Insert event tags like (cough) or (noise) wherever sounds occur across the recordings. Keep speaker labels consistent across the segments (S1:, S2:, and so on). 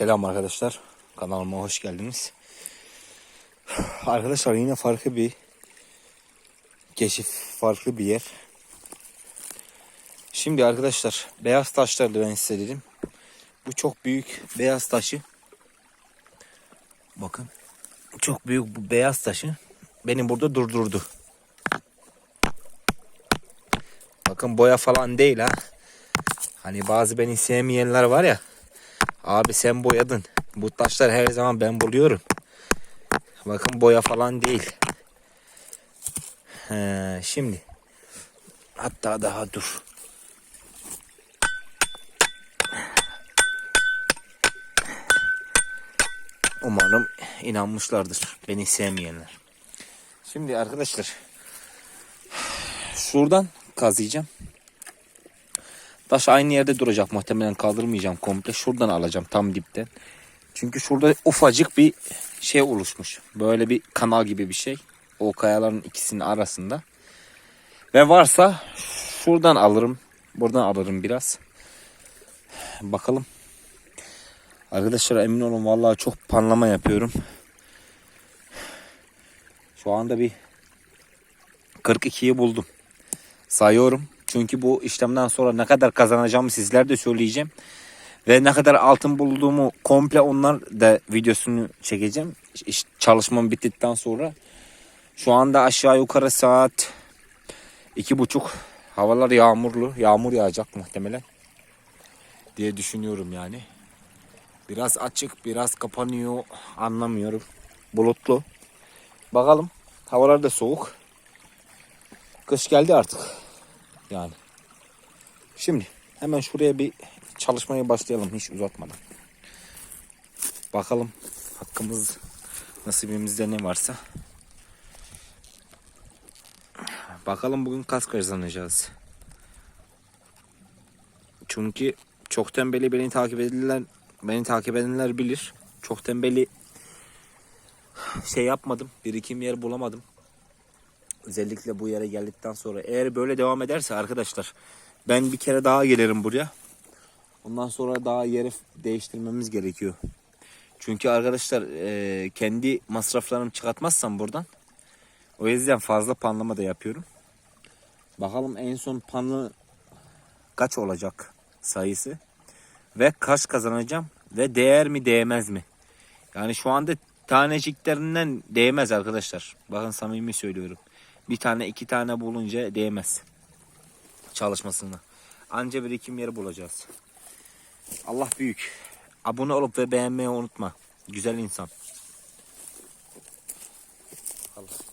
S1: Selam arkadaşlar. Kanalıma hoş geldiniz. Arkadaşlar yine farklı bir keşif, farklı bir yer. Şimdi arkadaşlar beyaz taşları ben size dedim. Bu çok büyük beyaz taşı. Bakın. Çok büyük bu beyaz taşı beni burada durdurdu. Bakın boya falan değil ha. Hani bazı beni sevmeyenler var ya. Abi sen boyadın. Bu taşlar her zaman ben buluyorum. Bakın boya falan değil. He, şimdi. Hatta daha dur. Umarım inanmışlardır beni sevmeyenler. Şimdi arkadaşlar şuradan kazıyacağım. Taş aynı yerde duracak muhtemelen kaldırmayacağım komple. Şuradan alacağım tam dipten. Çünkü şurada ufacık bir şey oluşmuş. Böyle bir kanal gibi bir şey. O kayaların ikisinin arasında. Ve varsa şuradan alırım. Buradan alırım biraz. Bakalım. Arkadaşlar emin olun vallahi çok panlama yapıyorum. Şu anda bir 42'yi buldum. Sayıyorum. Çünkü bu işlemden sonra ne kadar kazanacağımı sizler de söyleyeceğim. Ve ne kadar altın bulduğumu komple onlar da videosunu çekeceğim. Çalışmam bittikten sonra. Şu anda aşağı yukarı saat iki buçuk. Havalar yağmurlu. Yağmur yağacak muhtemelen. Diye düşünüyorum yani. Biraz açık, biraz kapanıyor. Anlamıyorum. Bulutlu. Bakalım. Havalar da soğuk. Kış geldi artık. Yani. Şimdi hemen şuraya bir çalışmaya başlayalım hiç uzatmadan. Bakalım hakkımız nasibimizde ne varsa. Bakalım bugün kas kazanacağız. Çünkü çok tembeli beni takip edenler beni takip edenler bilir. Çok tembeli şey yapmadım. Birikim yer bulamadım. Özellikle bu yere geldikten sonra. Eğer böyle devam ederse arkadaşlar ben bir kere daha gelirim buraya. Ondan sonra daha yeri değiştirmemiz gerekiyor. Çünkü arkadaşlar e, kendi masraflarımı çıkartmazsam buradan o yüzden fazla panlama da yapıyorum. Bakalım en son panlı kaç olacak sayısı ve kaç kazanacağım ve değer mi değmez mi? Yani şu anda taneciklerinden değmez arkadaşlar. Bakın samimi söylüyorum. Bir tane iki tane bulunca değmez çalışmasına. Anca birikim yeri bulacağız. Allah büyük. Abone olup ve beğenmeyi unutma. Güzel insan. Allah.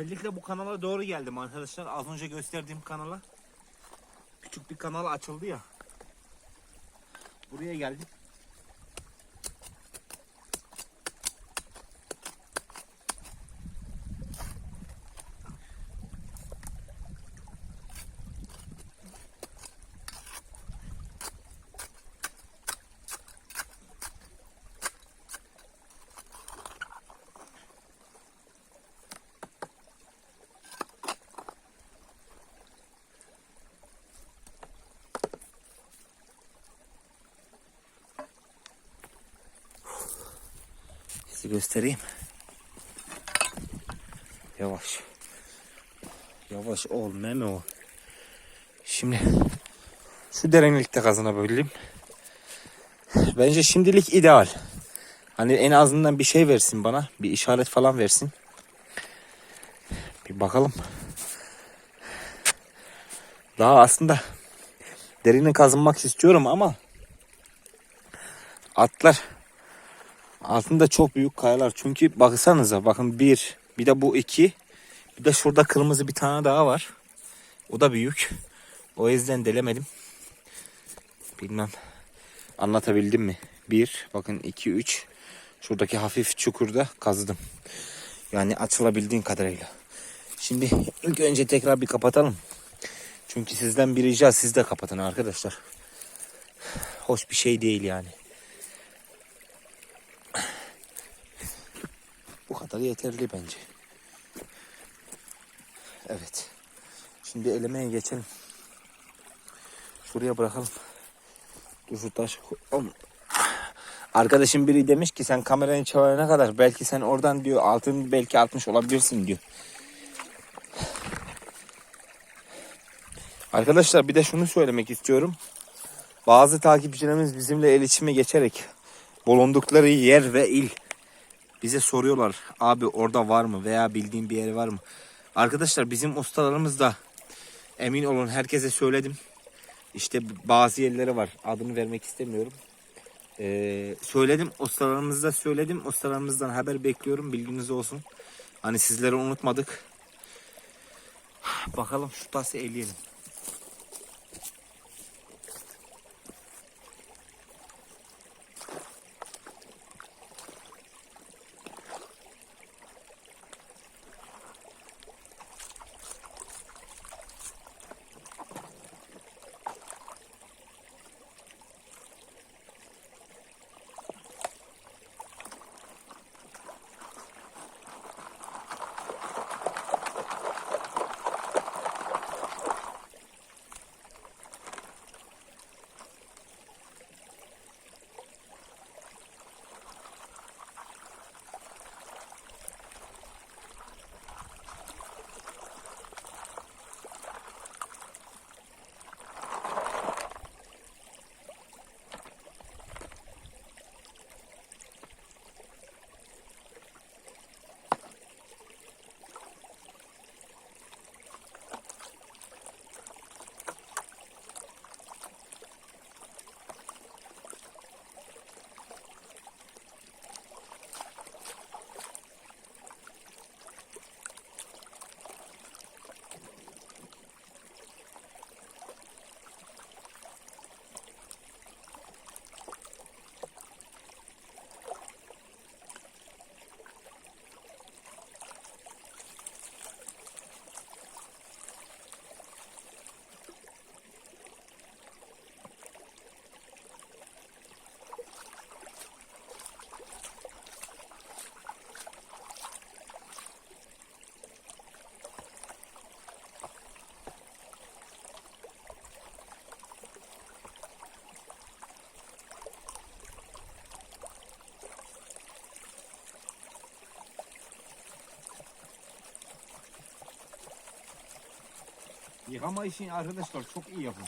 S1: Özellikle bu kanala doğru geldim arkadaşlar. Az önce gösterdiğim kanala. Küçük bir kanal açıldı ya. Buraya geldim. Size göstereyim. Yavaş. Yavaş ol meme ol. Şimdi şu derinlikte kazanabildim. Bence şimdilik ideal. Hani en azından bir şey versin bana. Bir işaret falan versin. Bir bakalım. Daha aslında derine kazınmak istiyorum ama atlar altında çok büyük kayalar. Çünkü baksanıza bakın bir bir de bu iki bir de şurada kırmızı bir tane daha var. O da büyük. O yüzden delemedim. Bilmem anlatabildim mi? Bir bakın iki üç şuradaki hafif çukurda kazıdım. Yani açılabildiğin kadarıyla. Şimdi ilk önce tekrar bir kapatalım. Çünkü sizden bir rica siz de kapatın arkadaşlar. Hoş bir şey değil yani. Kadar yeterli bence. Evet. Şimdi elemeye geçelim. Şuraya bırakalım. Dur şu taş. Arkadaşım biri demiş ki sen kameranın çevirene kadar belki sen oradan diyor altın belki atmış olabilirsin diyor. Arkadaşlar bir de şunu söylemek istiyorum. Bazı takipçilerimiz bizimle iletişime geçerek bulundukları yer ve il bize soruyorlar. Abi orada var mı veya bildiğin bir yer var mı? Arkadaşlar bizim ustalarımız da emin olun herkese söyledim. İşte bazı yerleri var. Adını vermek istemiyorum. Ee, söyledim ustalarımızda söyledim. Ustalarımızdan haber bekliyorum. Bilginiz olsun. Hani sizleri unutmadık. (sighs) Bakalım şu tası eleyelim. Yıkama işini arkadaşlar çok iyi yapın.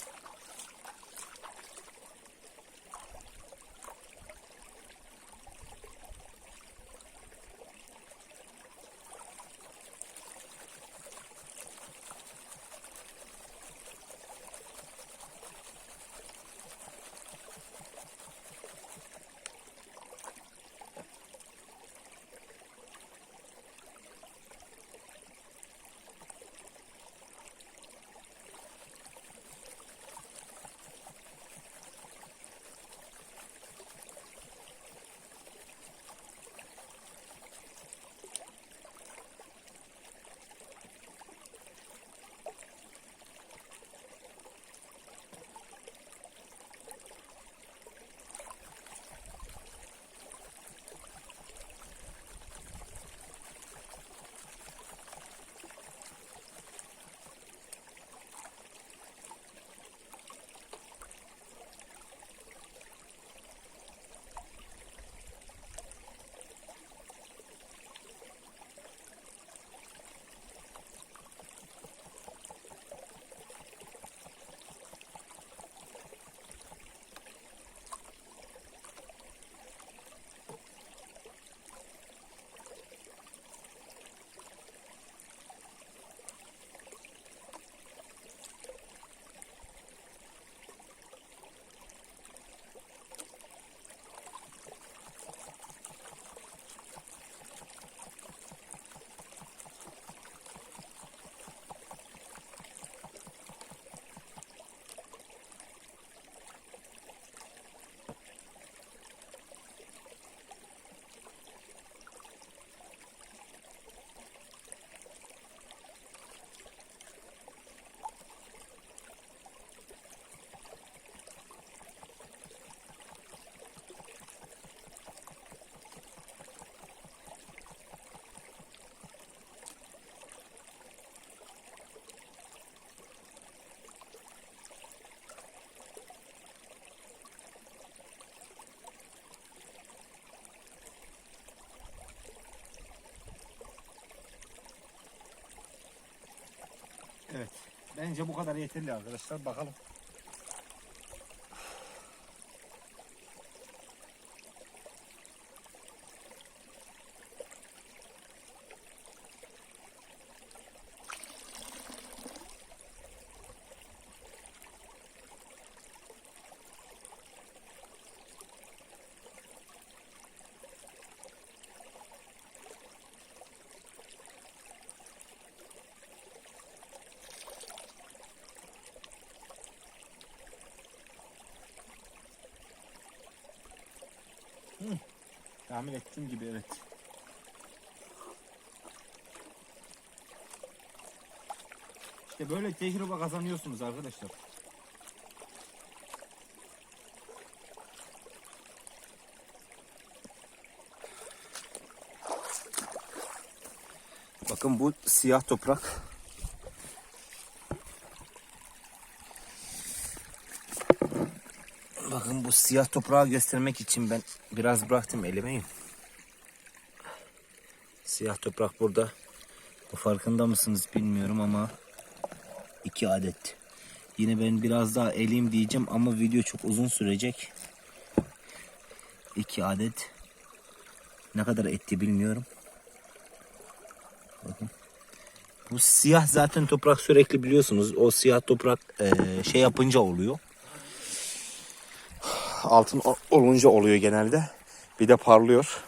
S1: Evet. Bence bu kadar yeterli arkadaşlar. Bakalım. Tahmin ettiğim gibi evet. İşte böyle tecrübe kazanıyorsunuz arkadaşlar. Bakın bu siyah toprak. Bakın bu siyah toprağı göstermek için ben biraz bıraktım elime. Siyah toprak burada. Bu farkında mısınız bilmiyorum ama iki adet. Yine ben biraz daha eleyim diyeceğim ama video çok uzun sürecek. İki adet. Ne kadar etti bilmiyorum. Bakın. Bu siyah zaten toprak sürekli biliyorsunuz. O siyah toprak eee, şey yapınca oluyor altın olunca oluyor genelde. Bir de parlıyor.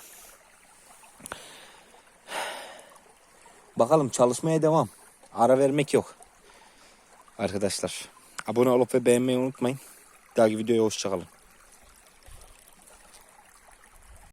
S1: Bakalım çalışmaya devam. Ara vermek yok. Arkadaşlar. Abone olup ve beğenmeyi unutmayın. Dahaki videoya hoşçakalın.